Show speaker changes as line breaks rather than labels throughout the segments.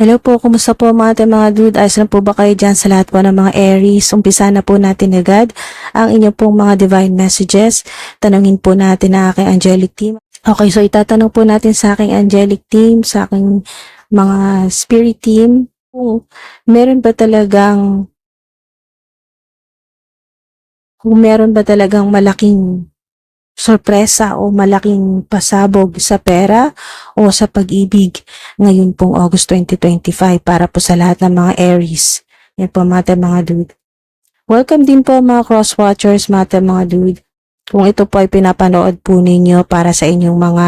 Hello po, kumusta po mga ating mga dude? Ayos na po ba kayo dyan sa lahat po ng mga Aries? Umpisa na po natin agad ang inyong pong mga divine messages. Tanungin po natin ang aking angelic team. Okay, so itatanong po natin sa aking angelic team, sa aking mga spirit team, kung meron ba talagang kung meron ba talagang malaking sorpresa o malaking pasabog sa pera o sa pag-ibig ngayon pong August 2025 para po sa lahat ng mga Aries. Yan po mga mga dude. Welcome din po mga cross-watchers, mga mga dude. Kung ito po ay pinapanood po ninyo para sa inyong mga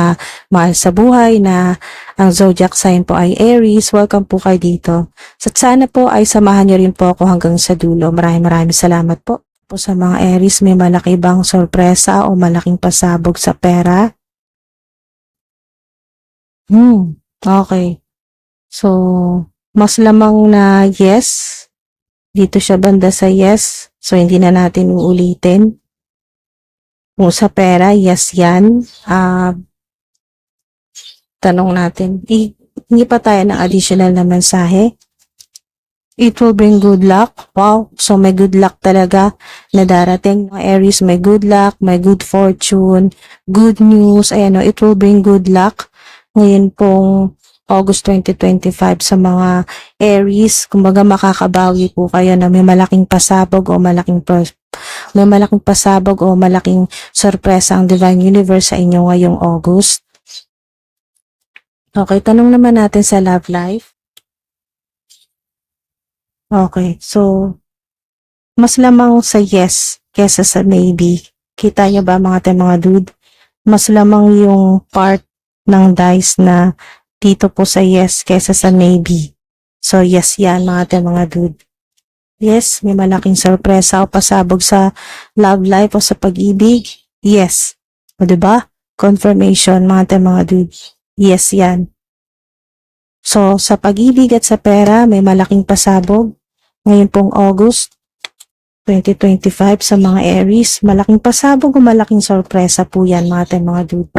mahal sa buhay na ang zodiac sign po ay Aries, welcome po kayo dito. At sana po ay samahan niyo rin po ako hanggang sa dulo. Maraming maraming salamat po. Po sa mga Aries, may malaki bang sorpresa o malaking pasabog sa pera? Hmm, okay. So, mas lamang na yes. Dito siya banda sa yes. So, hindi na natin uulitin. Kung sa pera, yes yan. Ah, tanong natin. I, hindi pa tayo ng additional na mensahe. It will bring good luck. Wow. So, may good luck talaga na darating. Mga Aries, may good luck, may good fortune, good news. Ayan it will bring good luck. Ngayon pong August 2025 sa mga Aries, kumbaga makakabawi po kayo na may malaking pasabog o malaking may malaking pasabog o malaking sorpresa ang Divine Universe sa inyo ngayong August. Okay, tanong naman natin sa love life. Okay, so mas lamang sa yes kesa sa maybe. Kita niyo ba mga tayo mga dude? Mas lamang yung part ng dice na dito po sa yes kesa sa maybe. So yes yan mga tayo mga dude. Yes, may malaking sorpresa o pasabog sa love life o sa pag-ibig. Yes. O diba? Confirmation mga tayo mga dude. Yes yan. So, sa pag-ibig at sa pera, may malaking pasabog. Ngayon pong August 2025 sa mga Aries, malaking pasabog o malaking sorpresa po yan mga tayo mga dude.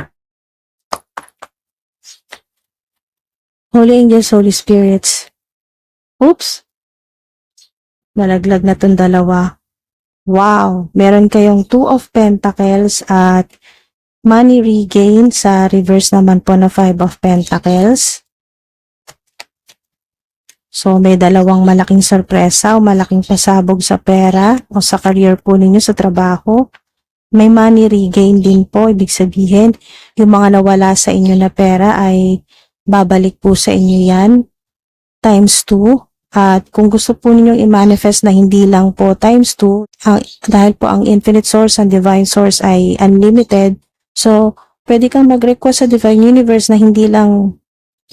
Holy Angels, Holy Spirits. Oops! Nalaglag na tong dalawa. Wow! Meron kayong Two of Pentacles at Money Regain sa reverse naman po na Five of Pentacles. So, may dalawang malaking sorpresa o malaking pasabog sa pera o sa career po ninyo sa trabaho. May money regain din po. Ibig sabihin, yung mga nawala sa inyo na pera ay babalik po sa inyo yan times 2. At kung gusto po ninyong i-manifest na hindi lang po times 2, ang, dahil po ang infinite source and divine source ay unlimited, so pwede kang mag-request sa divine universe na hindi lang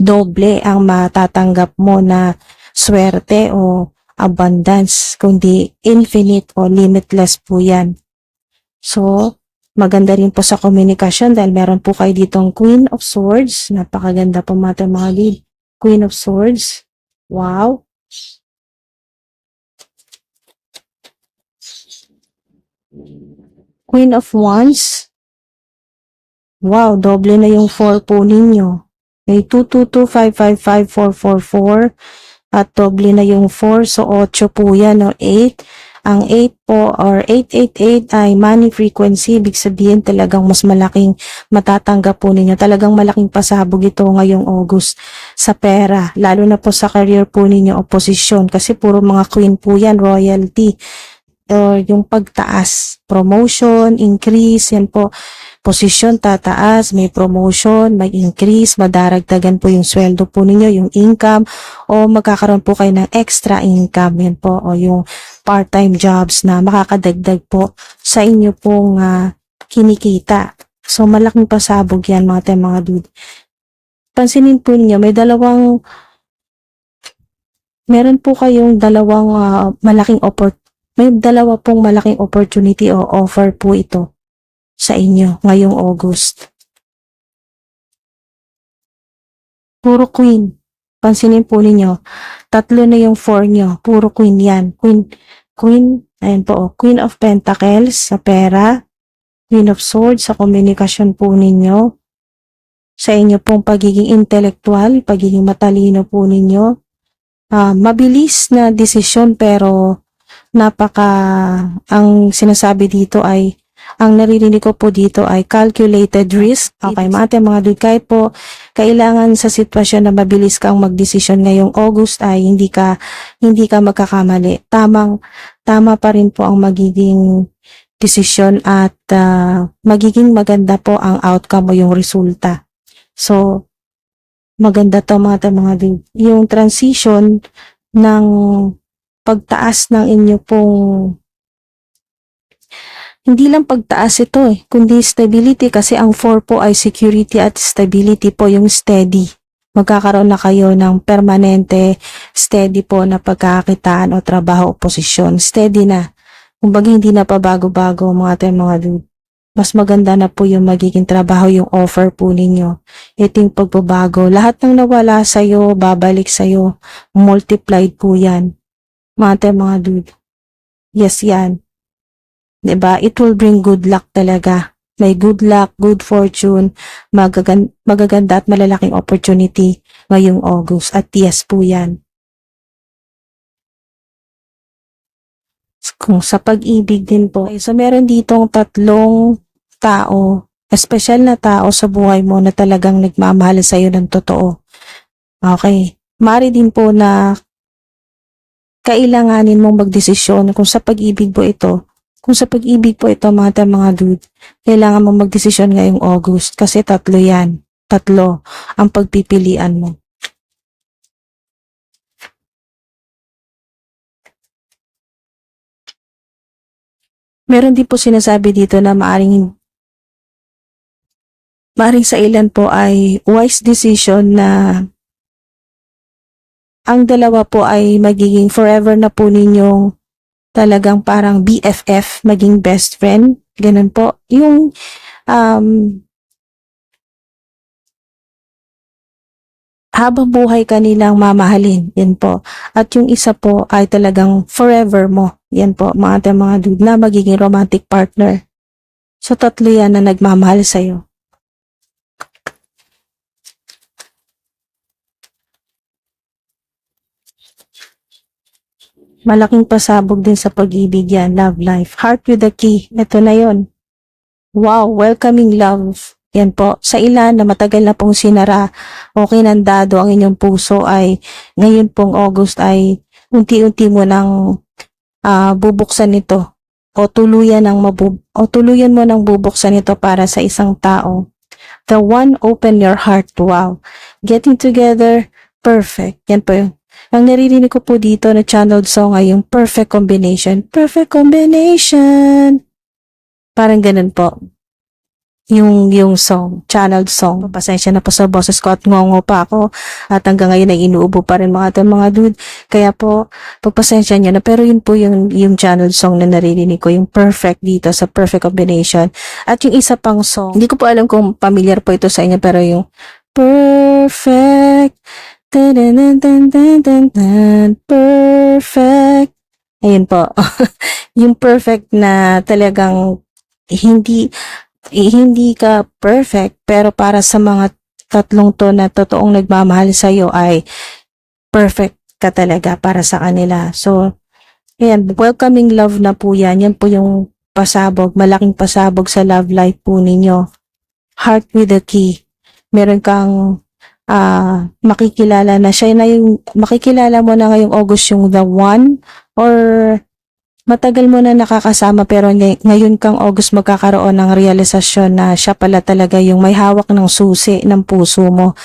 doble ang matatanggap mo na swerte o abundance, kundi infinite o limitless po yan. So, maganda rin po sa komunikasyon dahil meron po kayo ditong Queen of Swords. Napakaganda po mga mga lead. Queen of Swords. Wow. Queen of Wands. Wow, doble na yung 4 po ninyo. May 222555444 at doble na yung 4 so 8 po yan o 8 ang 8 po or 888 ay money frequency. Ibig sabihin talagang mas malaking matatanggap po ninyo. Talagang malaking pasabog ito ngayong August sa pera lalo na po sa career po ninyo o posisyon kasi puro mga queen po yan royalty. Or yung pagtaas promotion increase yan po posisyon tataas, may promotion, may increase, madaragdagan po yung sweldo po ninyo, yung income, o magkakaroon po kayo ng extra income, yan po, o yung part-time jobs na makakadagdag po sa inyo pong ah, kinikita. So, malaking pasabog yan mga tayo mga dude. Pansinin po ninyo, may dalawang, meron po kayong dalawang ah, malaking oppor may dalawa pong malaking opportunity o offer po ito sa inyo ngayong August. Puro queen. Pansinin po ninyo, tatlo na yung four nyo. Puro queen yan. Queen, queen, ayan po, queen of pentacles sa pera, queen of swords sa komunikasyon po ninyo, sa inyo pong pagiging intellectual, pagiging matalino po ninyo, ah, mabilis na desisyon pero napaka ang sinasabi dito ay ang naririnig ko po dito ay calculated risk. Okay, mga ate, mga dude, kahit po kailangan sa sitwasyon na mabilis kang magdesisyon ngayong August ay hindi ka hindi ka magkakamali. Tamang tama pa rin po ang magiging desisyon at ah, magiging maganda po ang outcome o yung resulta. So, maganda to mga mga dude. Yung transition ng pagtaas ng inyo pong hindi lang pagtaas ito eh, kundi stability kasi ang 4 po ay security at stability po yung steady. Magkakaroon na kayo ng permanente, steady po na pagkakakitaan o trabaho o posisyon. Steady na. Kumbaga hindi na pa bago-bago mga tayo mga dude. Mas maganda na po yung magiging trabaho, yung offer po ninyo. Ito yung pagbabago. Lahat ng nawala sa'yo, babalik sa'yo. Multiplied po yan. Mga tayo mga dude. Yes, yan. 'Di ba? It will bring good luck talaga. May good luck, good fortune, magagan magaganda at malalaking opportunity ngayong August. At yes po yan. Kung sa pag-ibig din po. So meron ditong tatlong tao, espesyal na tao sa buhay mo na talagang nagmamahal sa iyo ng totoo. Okay. Mari din po na kailanganin mong magdesisyon kung sa pag-ibig po ito kung sa pag-ibig po ito mga mga dude, kailangan mo magdesisyon ngayong August kasi tatlo yan. Tatlo ang pagpipilian mo. Meron din po sinasabi dito na maaring maaring sa ilan po ay wise decision na ang dalawa po ay magiging forever na po ninyong talagang parang BFF, maging best friend, ganun po. Yung um, habang buhay kanilang mamahalin, yan po. At yung isa po ay talagang forever mo, yan po, mga mga dude, na magiging romantic partner. So, tatlo yan na nagmamahal sa'yo. Malaking pasabog din sa pag-ibig yan, love life. Heart with the key, ito na yon. Wow, welcoming love. Yan po. Sa ilan na matagal na pong sinara o kinandado ang inyong puso ay ngayon pong August ay unti-unti mo nang ah, bubuksan ito o tuluyan ng mabub o tuluyan mo nang bubuksan ito para sa isang tao. The one open your heart. Wow. Getting together, perfect. Yan po yun. Ang naririnig ko po dito na channeled song ay yung perfect combination. Perfect combination. Parang ganun po. Yung, yung song, channeled song. Pasensya na po sa boses ko at ngongo pa ako. At hanggang ngayon ay inuubo pa rin mga ito mga dude. Kaya po, pagpasensya niyo na. Pero yun po yung, yung channeled song na naririnig ko. Yung perfect dito sa perfect combination. At yung isa pang song, hindi ko po alam kung familiar po ito sa inyo. Pero yung perfect Dun, dun, dun, dun, dun, dun, perfect. Ayun po. yung perfect na talagang hindi eh, hindi ka perfect pero para sa mga tatlong to na totoong nagmamahal sa iyo ay perfect ka talaga para sa kanila. So, ayan, welcoming love na po yan. Yan po yung pasabog, malaking pasabog sa love life po ninyo. Heart with the key. Meron kang ah makikilala na siya na yung makikilala mo na ngayong August yung the one or matagal mo na nakakasama pero ngay- ngayon kang August magkakaroon ng realisasyon na siya pala talaga yung may hawak ng susi ng puso mo.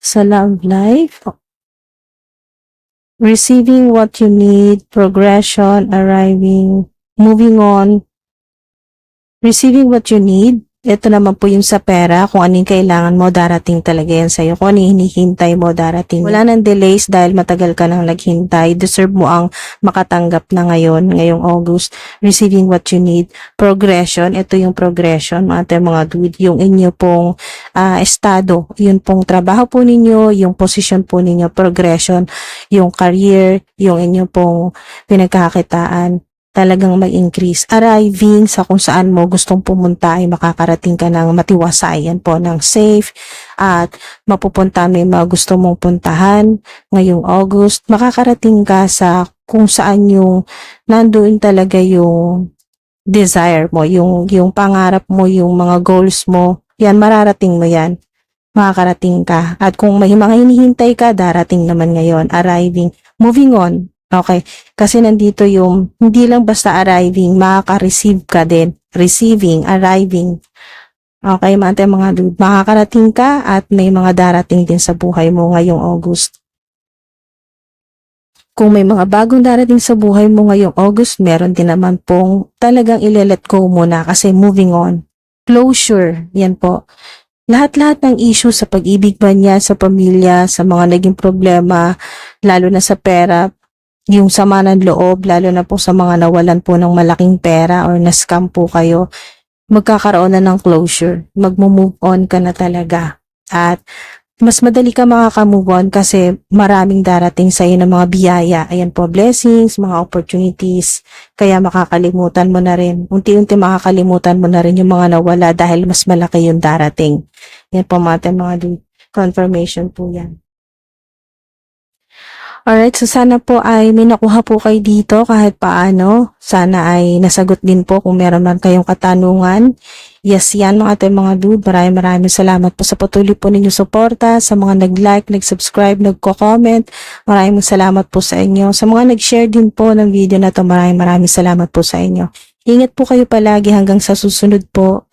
Sa love life receiving what you need progression arriving moving on receiving what you need ito naman po yung sa pera, kung anong kailangan mo, darating talaga yan sa'yo. Kung ano yung hinihintay mo, darating. Wala nang delays dahil matagal ka nang naghintay. Deserve mo ang makatanggap na ngayon, ngayong August. Receiving what you need. Progression, ito yung progression, mga tayo mga dude. Yung inyo pong ah, estado, yun pong trabaho po ninyo, yung position po ninyo, progression, yung career, yung inyo pong pinagkakakitaan. Talagang mag-increase. Arriving sa kung saan mo gustong pumunta ay makakarating ka ng matiwasayan po ng safe at mapupunta mo yung mga gusto mong puntahan ngayong August. Makakarating ka sa kung saan yung nandoon talaga yung desire mo, yung, yung pangarap mo, yung mga goals mo. Yan, mararating mo yan makakarating ka. At kung may mga hinihintay ka, darating naman ngayon, arriving. Moving on, okay? Kasi nandito yung, hindi lang basta arriving, makaka-receive ka din. Receiving, arriving. Okay, mga mga dude, makakarating ka at may mga darating din sa buhay mo ngayong August. Kung may mga bagong darating sa buhay mo ngayong August, meron din naman pong talagang ile-let go muna kasi moving on. Closure, yan po lahat-lahat ng issue sa pag-ibig ba niya, sa pamilya, sa mga naging problema, lalo na sa pera, yung sama ng loob, lalo na po sa mga nawalan po ng malaking pera or na-scam po kayo, magkakaroon na ng closure. Magmo-move on ka na talaga. At mas madali ka makaka-move on kasi maraming darating sa iyo ng mga biyaya. Ayan po, blessings, mga opportunities. Kaya makakalimutan mo na rin. Unti-unti makakalimutan mo na rin yung mga nawala dahil mas malaki yung darating. Yan po mga mga confirmation po yan. Alright, so sana po ay may nakuha po kayo dito kahit paano. Sana ay nasagot din po kung meron man kayong katanungan. Yes, yan mga ating mga dude. Maraming maraming salamat po sa patuloy po ninyong suporta, sa mga nag-like, nag-subscribe, nagko-comment. Maraming salamat po sa inyo. Sa mga nag-share din po ng video na to, maraming maraming salamat po sa inyo. Ingat po kayo palagi hanggang sa susunod po.